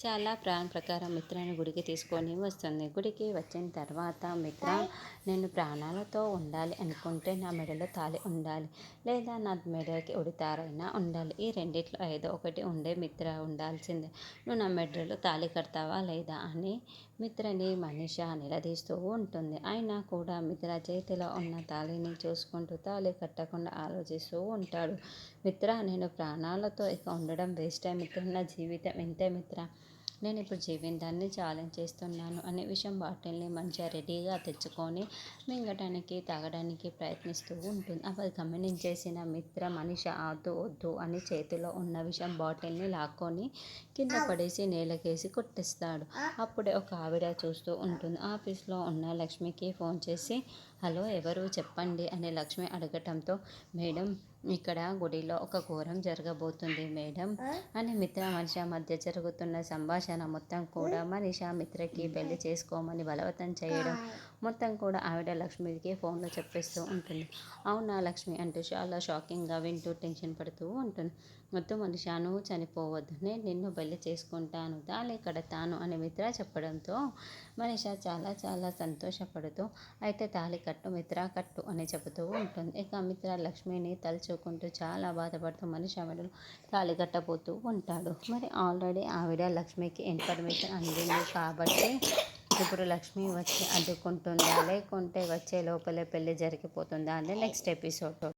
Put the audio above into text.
చాలా ప్రాణం ప్రకారం మిత్రాన్ని గుడికి తీసుకొని వస్తుంది. గుడికి వచ్చిన తర్వాత మిత్ర నేను ప్రాణాలతో ఉండాలి అనుకుంటే నా మెడలో తాళి ఉండాలి. లేదా నా మెడకి ఉడితారైనా ఉండాలి. ఈ రెండిట్లో ఏదో ఒకటి ఉండే మిత్ర ఉండాల్సిందే. నువ్వు నా మెడలో తాళి కడతావా లేదా? అని మిత్రని మనిష నిలదీస్తూ ఉంటుంది. అయినా కూడా మిత్ర చేతిలో ఉన్న తాళిని చూసుకుంటూ తాళి కట్టకుండా ఆలోచిస్తూ ఉంటాడు. మిత్ర నేను ప్రాణాలతో ఇక ఉండడం వేస్ట్ మిత్ర. నా జీవితం ఇంతే మిత్ర. నేను ఇప్పుడు జీవితాన్ని ఛాలెంజ్ చేస్తున్నాను అనే విషయం బాటిల్ని మంచిగా రెడీగా తెచ్చుకొని మింగటానికి తాగడానికి ప్రయత్నిస్తూ ఉంటుంది. అవి గమనించేసిన మిత్ర మనిషి ఆదు వద్దు అని చేతిలో ఉన్న విషయం బాటిల్ని లాక్కొని కింద పడేసి నేలకేసి కొట్టిస్తాడు. అప్పుడే ఒక ఆవిడ చూస్తూ ఉంటుంది. ఆఫీస్లో ఉన్న లక్ష్మికి ఫోన్ చేసి హలో ఎవరు? చెప్పండి అని లక్ష్మి అడగటంతో మేడం ఇక్కడ గుడిలో ఒక ఘోరం జరగబోతుంది మేడం. అని మిత్ర మనిష మధ్య జరుగుతున్న సంభాషణ మొత్తం కూడా మనిష మిత్రకి పెళ్ళి చేసుకోమని బలవంతం చేయడం మొత్తం కూడా ఆవిడ లక్ష్మికి ఫోన్లో చెప్పేస్తూ ఉంటుంది. అవునా లక్ష్మి అంటూ చాలా షాకింగ్గా వింటూ టెన్షన్ పడుతూ ఉంటుంది. మొత్తం మనిష నువ్వు చనిపోవద్దు నేను నిన్ను పెళ్ళి చేసుకుంటాను తాళి కడతాను అని మిత్ర చెప్పడంతో మనిష చాలా చాలా సంతోషపడుతూ అయితే తాళి కట్టు మిత్ర కట్టు అని చెబుతూ ఉంటుంది. ఇక మిత్ర లక్ష్మిని తలుచుకుంటూ చాలా బాధపడుతూ మనిషి ఆవిడలు తాళి కట్టబోతూ ఉంటాడు. మరి ఆల్రెడీ ఆవిడ లక్ష్మికి ఇన్ఫర్మేషన్ అందింది కాబట్టి ఇప్పుడు లక్ష్మి వచ్చి అడ్డుకుంటుందా? లేకుంటే వచ్చే లోపలే పెళ్ళి జరిగిపోతుందా? అని నెక్స్ట్ ఎపిసోడ్